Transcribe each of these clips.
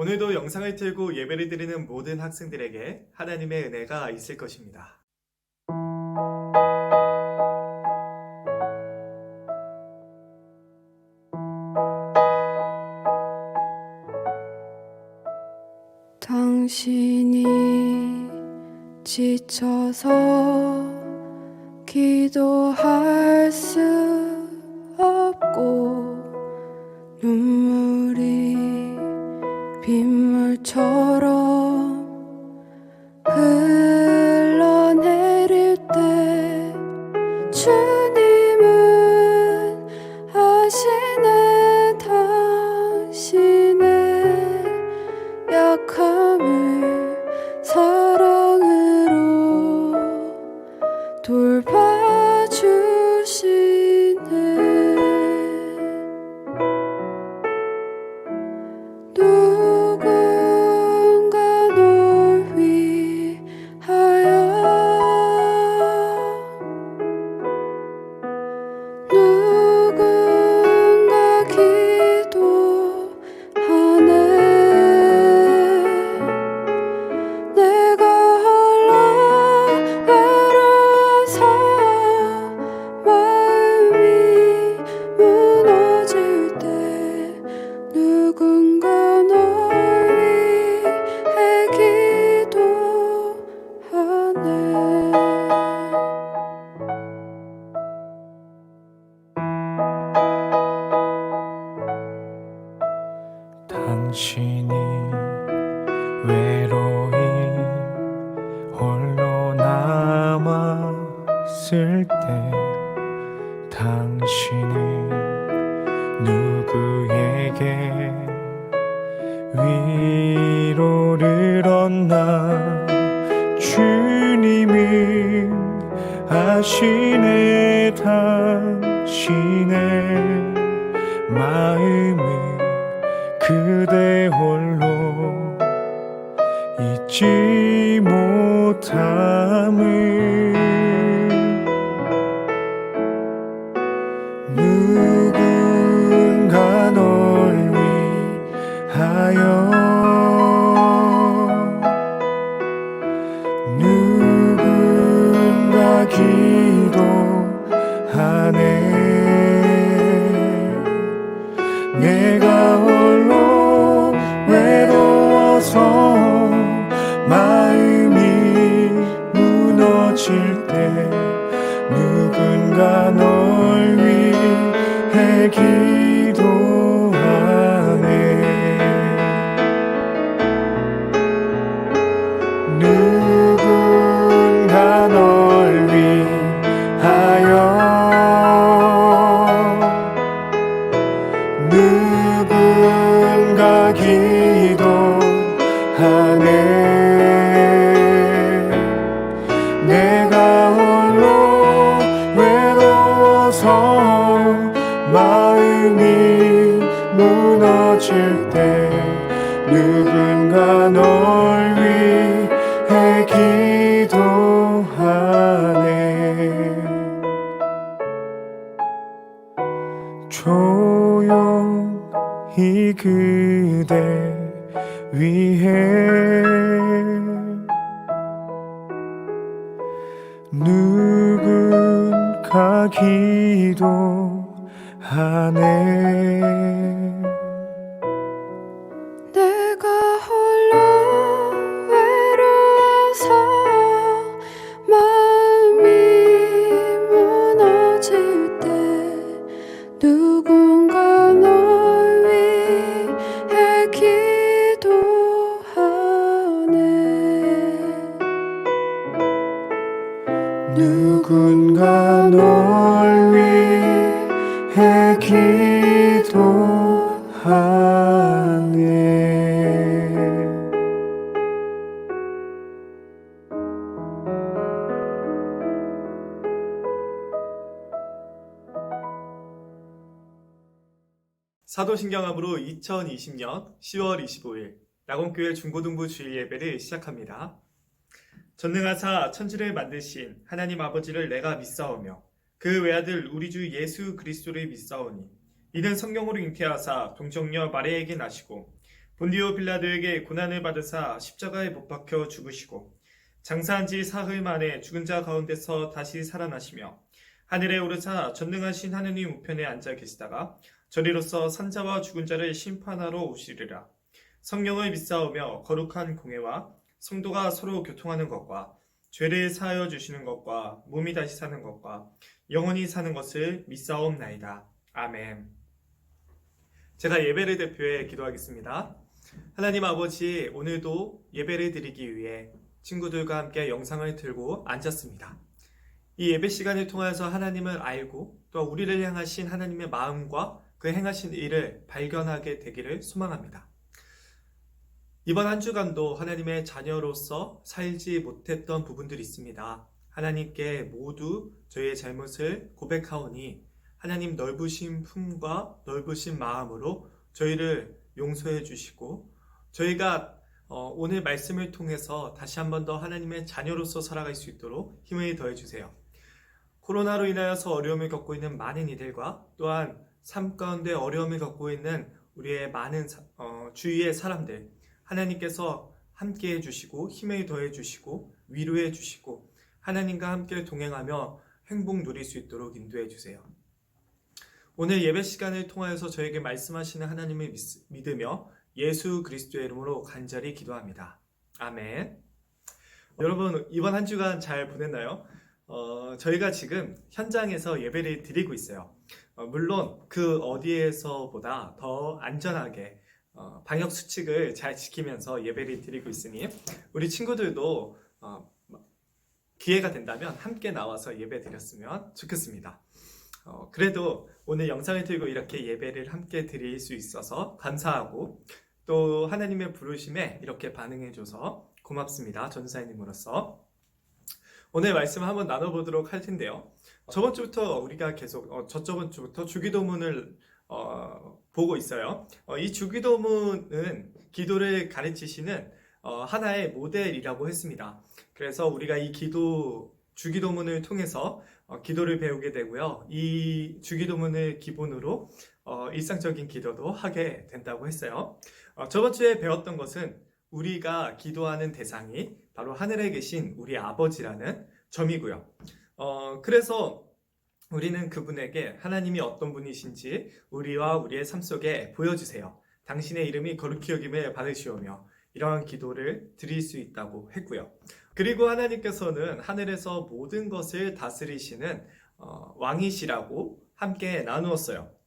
오늘도 영상을 틀고 예배를 드리는 모든 학생들에게 하나님의 은혜가 있을 것입니다. 당신이 지쳐서 신경함으로 2020년 10월 25일 낙원교회 중고등부 주일 예배를 시작합니다. 전능하사 천지를 만드신 하나님 아버지를 내가 믿사오며 그 외아들 우리 주 예수 그리스도를 믿사오니 이는 성령으로 잉태하사 동정녀 마리아에게 나시고 본디오 빌라도에게 고난을 받으사 십자가에 못 박혀 죽으시고 장사한 지 사흘 만에 죽은 자 가운데서 다시 살아나시며 하늘에 오르사 전능하신 하느님 우편에 앉아 계시다가 저리로서 산자와 죽은 자를 심판하러 오시리라. 성령을 믿사오며 거룩한 공예와 성도가 서로 교통하는 것과 죄를 사하여 주시는 것과 몸이 다시 사는 것과 영원히 사는 것을 믿사옵나이다. 아멘. 제가 예배를 대표해 기도하겠습니다. 하나님 아버지, 오늘도 예배를 드리기 위해 친구들과 함께 영상을 들고 앉았습니다. 이 예배 시간을 통해서 하나님을 알고 또 우리를 향하신 하나님의 마음과 그 행하신 일을 발견하게 되기를 소망합니다. 이번 한 주간도 하나님의 자녀로서 살지 못했던 부분들이 있습니다. 하나님께 모두 저희의 잘못을 고백하오니 하나님 넓으신 품과 넓으신 마음으로 저희를 용서해 주시고 저희가 어, 오늘 말씀을 통해서 다시 한 번 더 하나님의 자녀로서 살아갈 수 있도록 힘을 더해 주세요. 코로나로 인하여서 어려움을 겪고 있는 많은 이들과 또한 삶 가운데 어려움을 겪고 있는 우리의 많은 사- 어, 주위의 사람들 하나님께서 함께 해주시고 힘을 더해 주시고 위로해 주시고 하나님과 함께 동행하며 행복 누릴 수 있도록 인도해 주세요. 오늘 예배 시간을 통하여서 저에게 말씀하시는 하나님을 믿- 믿으며 예수 그리스도의 이름으로 간절히 기도합니다. 아멘. 여러분 이번 한 주간 잘 보냈나요? 어, 저희가 지금 현장에서 예배를 드리고 있어요. 어, 물론 그 어디에서보다 더 안전하게 어, 방역 수칙을 잘 지키면서 예배를 드리고 있으니 우리 친구들도 어, 기회가 된다면 함께 나와서 예배 드렸으면 좋겠습니다. 어, 그래도 오늘 영상을 들고 이렇게 예배를 함께 드릴 수 있어서 감사하고 또 하나님의 부르심에 이렇게 반응해줘서 고맙습니다. 전사님으로서. 오늘 말씀 한번 나눠보도록 할 텐데요. 저번 주부터 우리가 계속, 어, 저저번 주부터 주기도문을 어, 보고 있어요. 어, 이 주기도문은 기도를 가르치시는 어, 하나의 모델이라고 했습니다. 그래서 우리가 이 기도, 주기도문을 통해서 어, 기도를 배우게 되고요. 이 주기도문을 기본으로 어, 일상적인 기도도 하게 된다고 했어요. 어, 저번 주에 배웠던 것은 우리가 기도하는 대상이 바로 하늘에 계신 우리 아버지라는 점이고요. 어, 그래서 우리는 그분에게 하나님이 어떤 분이신지 우리와 우리의 삶 속에 보여주세요. 당신의 이름이 거룩히 여김을 받으시오며 이러한 기도를 드릴 수 있다고 했고요. 그리고 하나님께서는 하늘에서 모든 것을 다스리시는 어, 왕이시라고 함께 나누었어요.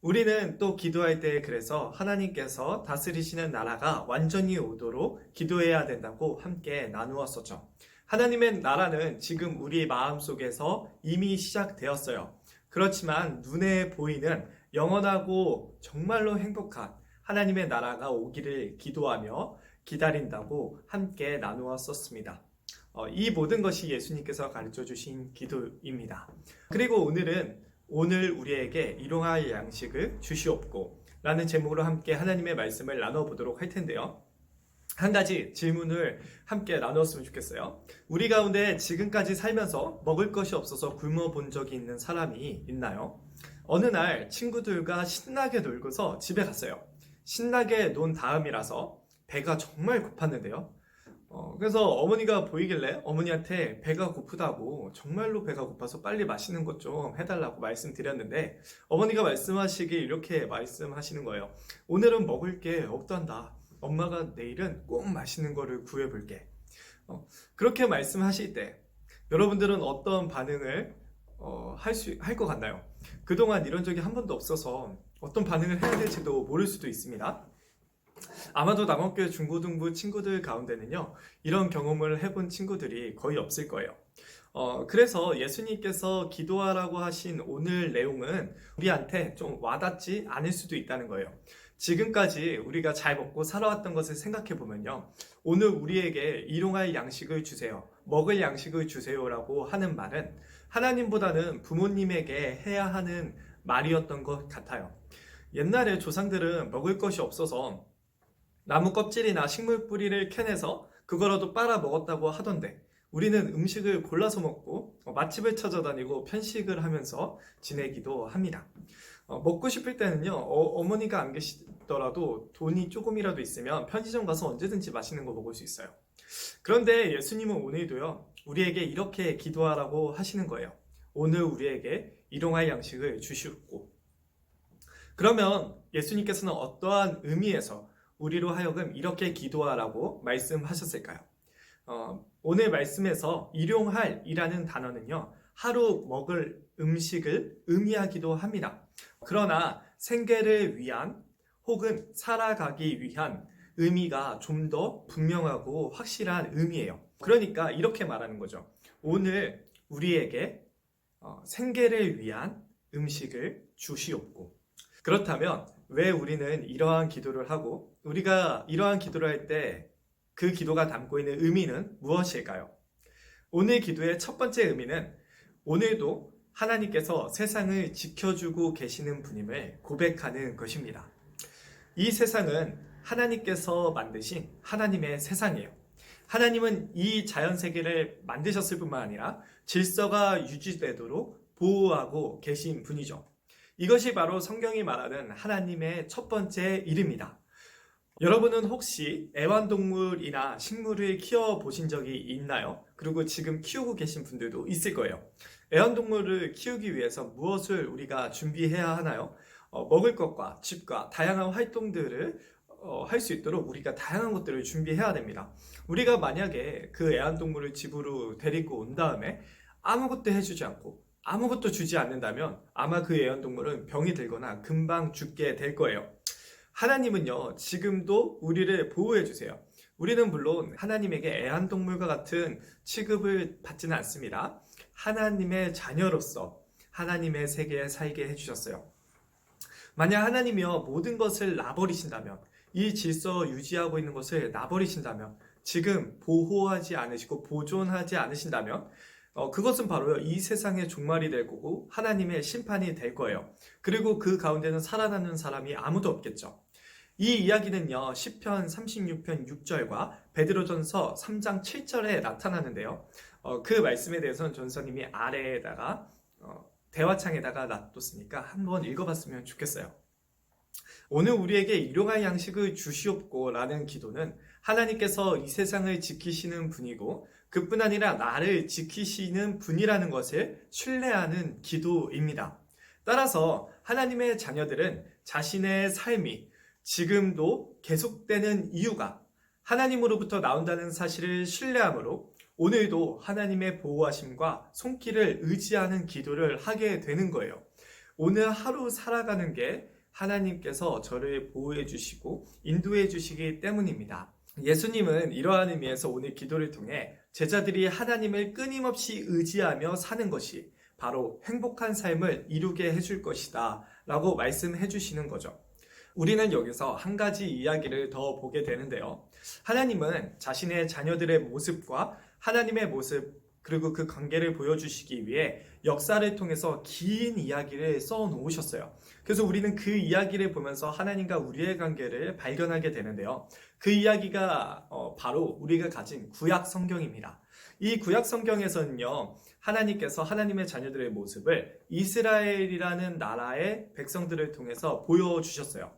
우리는 또 기도할 때 그래서 하나님께서 다스리시는 나라가 완전히 오도록 기도해야 된다고 함께 나누었었죠. 하나님의 나라는 지금 우리 마음 속에서 이미 시작되었어요. 그렇지만 눈에 보이는 영원하고 정말로 행복한 하나님의 나라가 오기를 기도하며 기다린다고 함께 나누었었습니다. 어, 이 모든 것이 예수님께서 가르쳐 주신 기도입니다. 그리고 오늘은 오늘 우리에게 일용할 양식을 주시옵고 라는 제목으로 함께 하나님의 말씀을 나눠보도록 할 텐데요. 한 가지 질문을 함께 나누었으면 좋겠어요. 우리 가운데 지금까지 살면서 먹을 것이 없어서 굶어 본 적이 있는 사람이 있나요? 어느 날 친구들과 신나게 놀고서 집에 갔어요. 신나게 논 다음이라서 배가 정말 고팠는데요. 어, 그래서 어머니가 보이길래 어머니한테 배가 고프다고 정말로 배가 고파서 빨리 맛있는 것 좀 해달라고 말씀드렸는데 어머니가 말씀하시길 이렇게 말씀하시는 거예요. 오늘은 먹을 게 없단다. 엄마가 내일은 꼭 맛있는 거를 구해볼게. 어, 그렇게 말씀하실 때 여러분들은 어떤 반응을 어, 할 수, 할 것 같나요? 그동안 이런 적이 한 번도 없어서 어떤 반응을 해야 될지도 모를 수도 있습니다. 아마도 남원교회 중고등부 친구들 가운데는요, 이런 경험을 해본 친구들이 거의 없을 거예요. 어, 그래서 예수님께서 기도하라고 하신 오늘 내용은 우리한테 좀 와닿지 않을 수도 있다는 거예요. 지금까지 우리가 잘 먹고 살아왔던 것을 생각해 보면요. 오늘 우리에게 일용할 양식을 주세요. 먹을 양식을 주세요라고 하는 말은 하나님보다는 부모님에게 해야 하는 말이었던 것 같아요. 옛날에 조상들은 먹을 것이 없어서 나무 껍질이나 식물 뿌리를 캐내서 그거라도 빨아 먹었다고 하던데 우리는 음식을 골라서 먹고 어, 맛집을 찾아다니고 편식을 하면서 지내기도 합니다. 어, 먹고 싶을 때는요 어, 머니가안 계시 없더라도 돈이 조금이라도 있으면 편의점 가서 언제든지 맛있는 거 먹을 수 있어요. 그런데 예수님은 오늘도요, 우리에게 이렇게 기도하라고 하시는 거예요. 오늘 우리에게 일용할 양식을 주시옵고. 그러면 예수님께서는 어떠한 의미에서 우리로 하여금 이렇게 기도하라고 말씀하셨을까요? 어, 오늘 말씀에서 일용할이라는 단어는요, 하루 먹을 음식을 의미하기도 합니다. 그러나 생계를 위한 혹은 살아가기 위한 의미가 좀 더 분명하고 확실한 의미예요. 그러니까 이렇게 말하는 거죠. 오늘 우리에게 어, 생계를 위한 음식을 주시옵고. 그렇다면 왜 우리는 이러한 기도를 하고 우리가 이러한 기도를 할 때 그 기도가 담고 있는 의미는 무엇일까요? 오늘 기도의 첫 번째 의미는 오늘도 하나님께서 세상을 지켜주고 계시는 분임을 고백하는 것입니다. 이 세상은 하나님께서 만드신 하나님의 세상이에요. 하나님은 이 자연 세계를 만드셨을 뿐만 아니라 질서가 유지되도록 보호하고 계신 분이죠. 이것이 바로 성경이 말하는 하나님의 첫 번째 이름이다. 여러분은 혹시 애완동물이나 식물을 키워보신 적이 있나요? 그리고 지금 키우고 계신 분들도 있을 거예요. 애완동물을 키우기 위해서 무엇을 우리가 준비해야 하나요? 어, 먹을 것과 집과 다양한 활동들을 어, 할 수 있도록 우리가 다양한 것들을 준비해야 됩니다. 우리가 만약에 그 애완동물을 집으로 데리고 온 다음에 아무것도 해주지 않고 아무것도 주지 않는다면 아마 그 애완동물은 병이 들거나 금방 죽게 될 거예요. 하나님은요, 지금도 우리를 보호해 주세요. 우리는 물론 하나님에게 애완동물과 같은 취급을 받지는 않습니다. 하나님의 자녀로서 하나님의 세계에 살게 해주셨어요. 만약 하나님이요 모든 것을 놔버리신다면 이 질서 유지하고 있는 것을 놔버리신다면 지금 보호하지 않으시고 보존하지 않으신다면 어, 그것은 바로요 이 세상의 종말이 될 거고 하나님의 심판이 될 거예요. 그리고 그 가운데는 살아나는 사람이 아무도 없겠죠. 이 이야기는요, 10편 36편 6절과 베드로전서 3장 7절에 나타나는데요. 어, 그 말씀에 대해서는 전서님이 아래에다가 어, 대화창에다가 놔뒀으니까 한번 읽어봤으면 좋겠어요. 오늘 우리에게 일용할 양식을 주시옵고 라는 기도는 하나님께서 이 세상을 지키시는 분이고 그뿐 아니라 나를 지키시는 분이라는 것을 신뢰하는 기도입니다. 따라서 하나님의 자녀들은 자신의 삶이 지금도 계속되는 이유가 하나님으로부터 나온다는 사실을 신뢰함으로 오늘도 하나님의 보호하심과 손길을 의지하는 기도를 하게 되는 거예요. 오늘 하루 살아가는 게 하나님께서 저를 보호해 주시고 인도해 주시기 때문입니다. 예수님은 이러한 의미에서 오늘 기도를 통해 제자들이 하나님을 끊임없이 의지하며 사는 것이 바로 행복한 삶을 이루게 해줄 것이다 라고 말씀해 주시는 거죠. 우리는 여기서 한 가지 이야기를 더 보게 되는데요. 하나님은 자신의 자녀들의 모습과 하나님의 모습, 그리고 그 관계를 보여주시기 위해 역사를 통해서 긴 이야기를 써 놓으셨어요. 그래서 우리는 그 이야기를 보면서 하나님과 우리의 관계를 발견하게 되는데요. 그 이야기가 어, 바로 우리가 가진 구약 성경입니다. 이 구약 성경에서는요, 하나님께서 하나님의 자녀들의 모습을 이스라엘이라는 나라의 백성들을 통해서 보여주셨어요.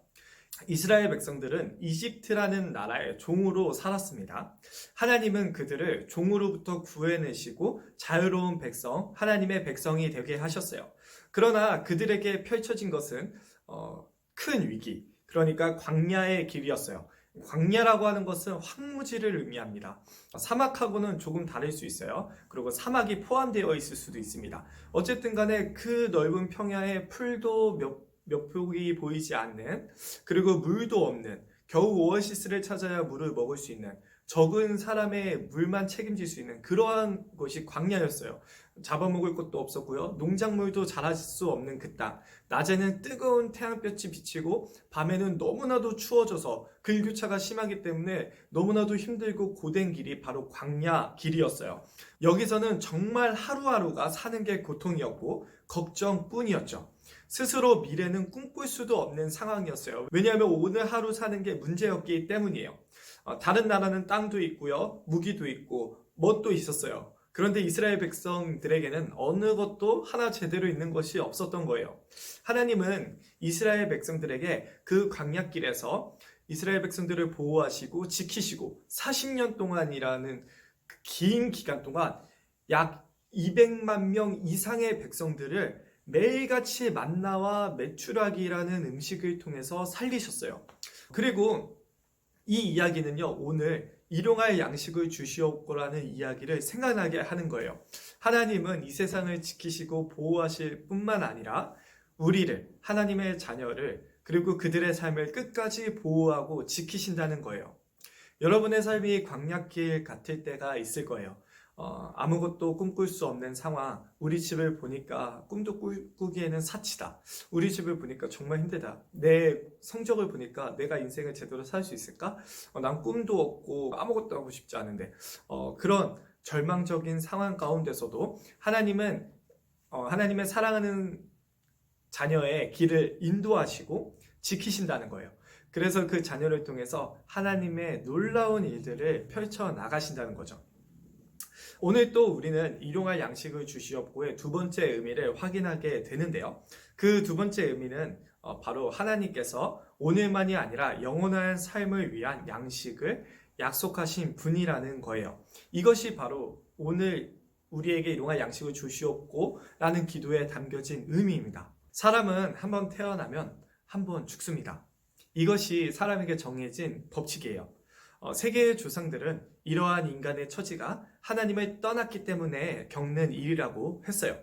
이스라엘 백성들은 이집트라는 나라의 종으로 살았습니다. 하나님은 그들을 종으로부터 구해내시고 자유로운 백성, 하나님의 백성이 되게 하셨어요. 그러나 그들에게 펼쳐진 것은 어, 큰 위기, 그러니까 광야의 길이었어요. 광야라고 하는 것은 황무지를 의미합니다. 사막하고는 조금 다를 수 있어요. 그리고 사막이 포함되어 있을 수도 있습니다. 어쨌든 간에 그 넓은 평야에 풀도 몇 몇 폭이 보이지 않는 그리고 물도 없는 겨우 오아시스를 찾아야 물을 먹을 수 있는 적은 사람의 물만 책임질 수 있는 그러한 곳이 광야였어요. 잡아먹을 것도 없었고요. 농작물도 자랄 수 없는 그 땅. 낮에는 뜨거운 태양볕이 비치고 밤에는 너무나도 추워져서 글교차가 심하기 때문에 너무나도 힘들고 고된 길이 바로 광야 길이었어요. 여기서는 정말 하루하루가 사는 게 고통이었고 걱정뿐이었죠. 스스로 미래는 꿈꿀 수도 없는 상황이었어요. 왜냐하면 오늘 하루 사는 게 문제였기 때문이에요. 어, 다른 나라는 땅도 있고요, 무기도 있고, 뭣도 있었어요. 그런데 이스라엘 백성들에게는 어느 것도 하나 제대로 있는 것이 없었던 거예요. 하나님은 이스라엘 백성들에게 그 광약길에서 이스라엘 백성들을 보호하시고 지키시고 40년 동안이라는 그긴 기간 동안 약 200만 명 이상의 백성들을 매일같이 만나와 메추라기라는 음식을 통해서 살리셨어요. 그리고 이 이야기는요, 오늘 일용할 양식을 주시옵고라는 이야기를 생각나게 하는 거예요. 하나님은 이 세상을 지키시고 보호하실 뿐만 아니라 우리를, 하나님의 자녀를, 그리고 그들의 삶을 끝까지 보호하고 지키신다는 거예요. 여러분의 삶이 광약길 같을 때가 있을 거예요. 어, 아무것도 꿈꿀 수 없는 상황, 우리 집을 보니까 꿈도 꾸, 꾸기에는 사치다. 우리 집을 보니까 정말 힘들다. 내 성적을 보니까 내가 인생을 제대로 살 수 있을까? 어, 난 꿈도 없고 아무것도 하고 싶지 않은데. 어, 그런 절망적인 상황 가운데서도 하나님은, 어, 하나님의 사랑하는 자녀의 길을 인도하시고 지키신다는 거예요. 그래서 그 자녀를 통해서 하나님의 놀라운 일들을 펼쳐 나가신다는 거죠. 오늘 또 우리는 일용할 양식을 주시옵고의 두 번째 의미를 확인하게 되는데요. 그 두 번째 의미는 어, 바로 하나님께서 오늘만이 아니라 영원한 삶을 위한 양식을 약속하신 분이라는 거예요. 이것이 바로 오늘 우리에게 일용할 양식을 주시옵고 라는 기도에 담겨진 의미입니다. 사람은 한번 태어나면 한번 죽습니다. 이것이 사람에게 정해진 법칙이에요. 어, 세계의 조상들은 이러한 인간의 처지가 하나님을 떠났기 때문에 겪는 일이라고 했어요.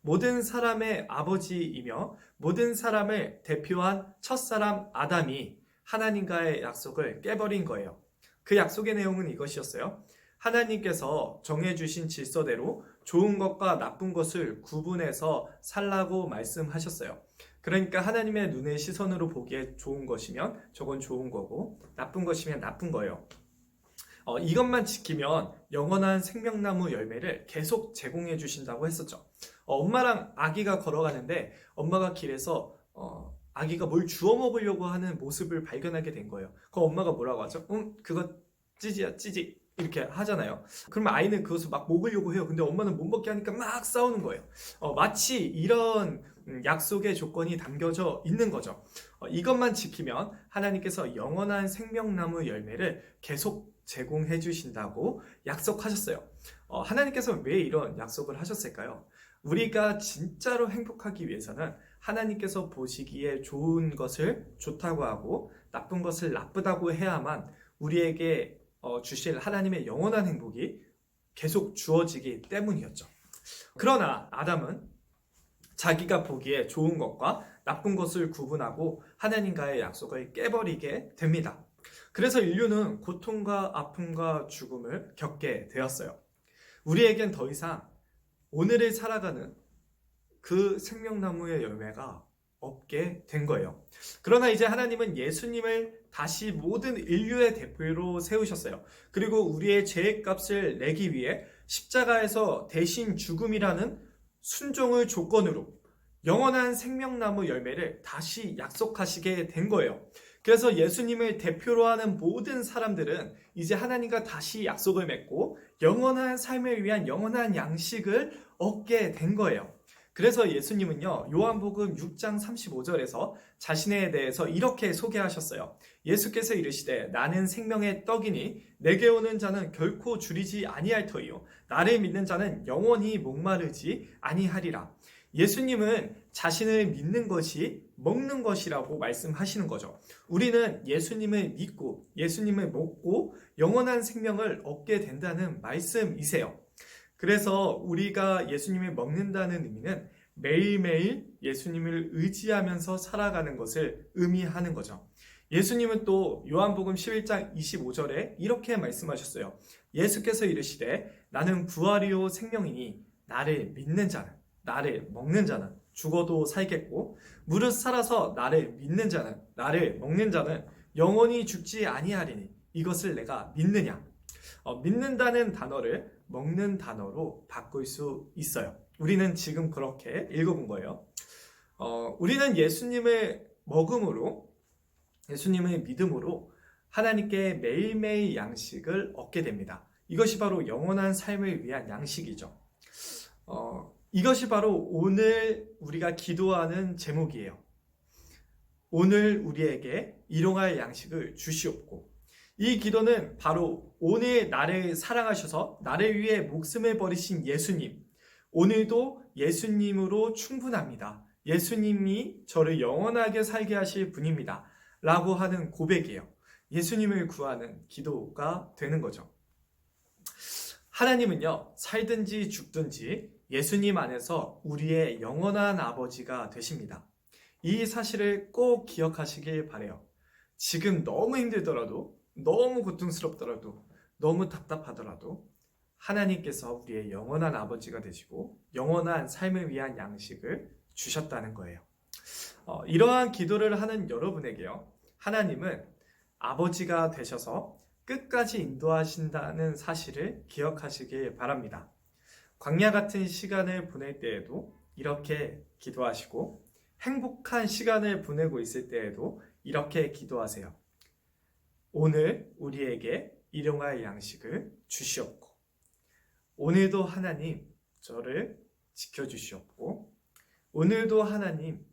모든 사람의 아버지이며 모든 사람을 대표한 첫사람 아담이 하나님과의 약속을 깨버린 거예요. 그 약속의 내용은 이것이었어요. 하나님께서 정해주신 질서대로 좋은 것과 나쁜 것을 구분해서 살라고 말씀하셨어요. 그러니까 하나님의 눈의 시선으로 보기에 좋은 것이면 저건 좋은 거고 나쁜 것이면 나쁜 거예요. 어, 이것만 지키면 영원한 생명나무 열매를 계속 제공해 주신다고 했었죠. 어, 엄마랑 아기가 걸어가는데 엄마가 길에서 어, 아기가 뭘 주워 먹으려고 하는 모습을 발견하게 된 거예요. 그 엄마가 뭐라고 하죠? 응, 그거 찌지야, 찌지. 이렇게 하잖아요. 그러면 아이는 그것을 막 먹으려고 해요. 근데 엄마는 못 먹게 하니까 막 싸우는 거예요. 어, 마치 이런 음, 약속의 조건이 담겨져 있는 거죠. 어, 이것만 지키면 하나님께서 영원한 생명나무 열매를 계속 제공해 주신다고 약속하셨어요. 어, 하나님께서 왜 이런 약속을 하셨을까요? 우리가 진짜로 행복하기 위해서는 하나님께서 보시기에 좋은 것을 좋다고 하고 나쁜 것을 나쁘다고 해야만 우리에게 어, 주실 하나님의 영원한 행복이 계속 주어지기 때문이었죠. 그러나 아담은 자기가 보기에 좋은 것과 나쁜 것을 구분하고 하나님과의 약속을 깨버리게 됩니다. 그래서 인류는 고통과 아픔과 죽음을 겪게 되었어요. 우리에겐 더 이상 오늘을 살아가는 그 생명나무의 열매가 없게 된 거예요. 그러나 이제 하나님은 예수님을 다시 모든 인류의 대표로 세우셨어요. 그리고 우리의 죄의 값을 내기 위해 십자가에서 대신 죽음이라는 순종을 조건으로 영원한 생명나무 열매를 다시 약속하시게 된 거예요. 그래서 예수님을 대표로 하는 모든 사람들은 이제 하나님과 다시 약속을 맺고 영원한 삶을 위한 영원한 양식을 얻게 된 거예요. 그래서 예수님은요, 요한복음 6장 35절에서 자신에 대해서 이렇게 소개하셨어요. 예수께서 이르시되 나는 생명의 떡이니 내게 오는 자는 결코 줄이지 아니할 터이요 나를 믿는 자는 영원히 목마르지 아니하리라. 예수님은 자신을 믿는 것이 먹는 것이라고 말씀하시는 거죠. 우리는 예수님을 믿고 예수님을 먹고 영원한 생명을 얻게 된다는 말씀이세요. 그래서 우리가 예수님을 먹는다는 의미는 매일매일 예수님을 의지하면서 살아가는 것을 의미하는 거죠. 예수님은 또 요한복음 11장 25절에 이렇게 말씀하셨어요. 예수께서 이르시되 나는 부활이요 생명이니 나를 믿는 자는 나를 먹는 자는 죽어도 살겠고 무릇 살아서 나를 믿는 자는 나를 먹는 자는 영원히 죽지 아니하리니 이것을 내가 믿느냐 어, 믿는다는 단어를 먹는 단어로 바꿀 수 있어요. 우리는 지금 그렇게 읽어본 거예요. 어, 우리는 예수님을 먹음으로, 예수님의 믿음으로 하나님께 매일매일 양식을 얻게 됩니다. 이것이 바로 영원한 삶을 위한 양식이죠. 어, 이것이 바로 오늘 우리가 기도하는 제목이에요. 오늘 우리에게 일용할 양식을 주시옵고 이 기도는 바로 오늘 나를 사랑하셔서 나를 위해 목숨을 버리신 예수님 오늘도 예수님으로 충분합니다. 예수님이 저를 영원하게 살게 하실 분입니다. 라고 하는 고백이에요. 예수님을 구하는 기도가 되는 거죠. 하나님은요, 살든지 죽든지 예수님 안에서 우리의 영원한 아버지가 되십니다. 이 사실을 꼭 기억하시길 바래요. 지금 너무 힘들더라도, 너무 고통스럽더라도, 너무 답답하더라도, 하나님께서 우리의 영원한 아버지가 되시고, 영원한 삶을 위한 양식을 주셨다는 거예요. 어, 이러한 기도를 하는 여러분에게요, 하나님은 아버지가 되셔서 끝까지 인도하신다는 사실을 기억하시길 바랍니다. 광야 같은 시간을 보낼 때에도 이렇게 기도하시고 행복한 시간을 보내고 있을 때에도 이렇게 기도하세요. 오늘 우리에게 일용할 양식을 주시옵고 오늘도 하나님 저를 지켜주시옵고 오늘도 하나님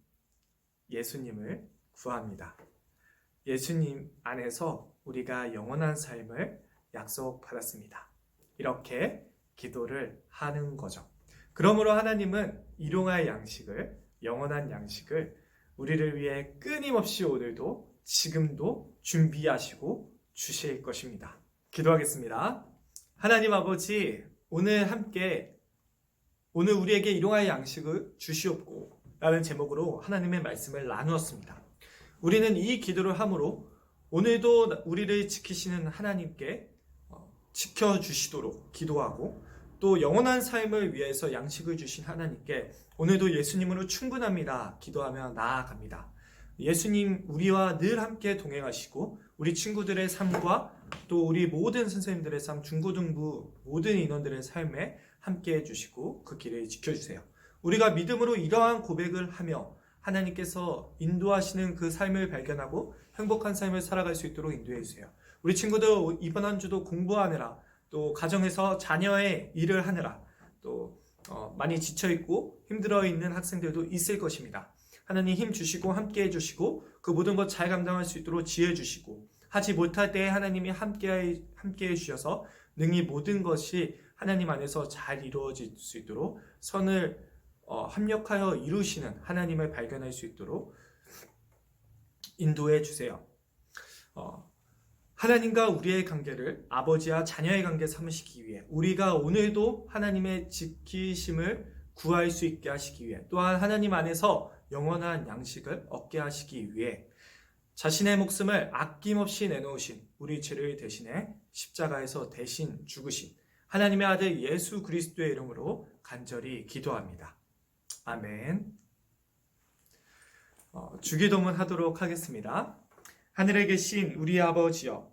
예수님을 구합니다. 예수님 안에서 우리가 영원한 삶을 약속받았습니다. 이렇게 기도를 하는 거죠. 그러므로 하나님은 일용할 양식을, 영원한 양식을 우리를 위해 끊임없이 오늘도 지금도 준비하시고 주실 것입니다. 기도하겠습니다. 하나님 아버지, 오늘 함께 오늘 우리에게 일용할 양식을 주시옵고 라는 제목으로 하나님의 말씀을 나누었습니다. 우리는 이 기도를 함으로 오늘도 우리를 지키시는 하나님께 어, 지켜주시도록 기도하고 또 영원한 삶을 위해서 양식을 주신 하나님께 오늘도 예수님으로 충분합니다. 기도하며 나아갑니다. 예수님 우리와 늘 함께 동행하시고 우리 친구들의 삶과 또 우리 모든 선생님들의 삶, 중고등부 모든 인원들의 삶에 함께 해주시고 그 길을 지켜주세요. 우리가 믿음으로 이러한 고백을 하며 하나님께서 인도하시는 그 삶을 발견하고 행복한 삶을 살아갈 수 있도록 인도해 주세요. 우리 친구들 이번 한 주도 공부하느라 또 가정에서 자녀의 일을 하느라 또 어, 많이 지쳐 있고 힘들어 있는 학생들도 있을 것입니다. 하나님 힘 주시고 함께 해 주시고 그 모든 것 잘 감당할 수 있도록 지혜 주시고 하지 못할 때에 하나님이 함께 함께 해 주셔서 능히 모든 것이 하나님 안에서 잘 이루어질 수 있도록 선을 어, 합력하여 이루시는 하나님을 발견할 수 있도록 인도해 주세요. 어, 하나님과 우리의 관계를 아버지와 자녀의 관계 삼으시기 위해 우리가 오늘도 하나님의 지키심을 구할 수 있게 하시기 위해 또한 하나님 안에서 영원한 양식을 얻게 하시기 위해 자신의 목숨을 아낌없이 내놓으신 우리 죄를 대신해 십자가에서 대신 죽으신 하나님의 아들 예수 그리스도의 이름으로 간절히 기도합니다. 아멘. 어, 주기도문 하도록 하겠습니다. 하늘에 계신 우리 아버지여,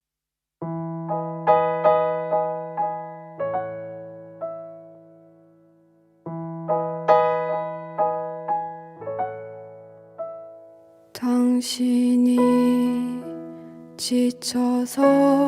지쳐서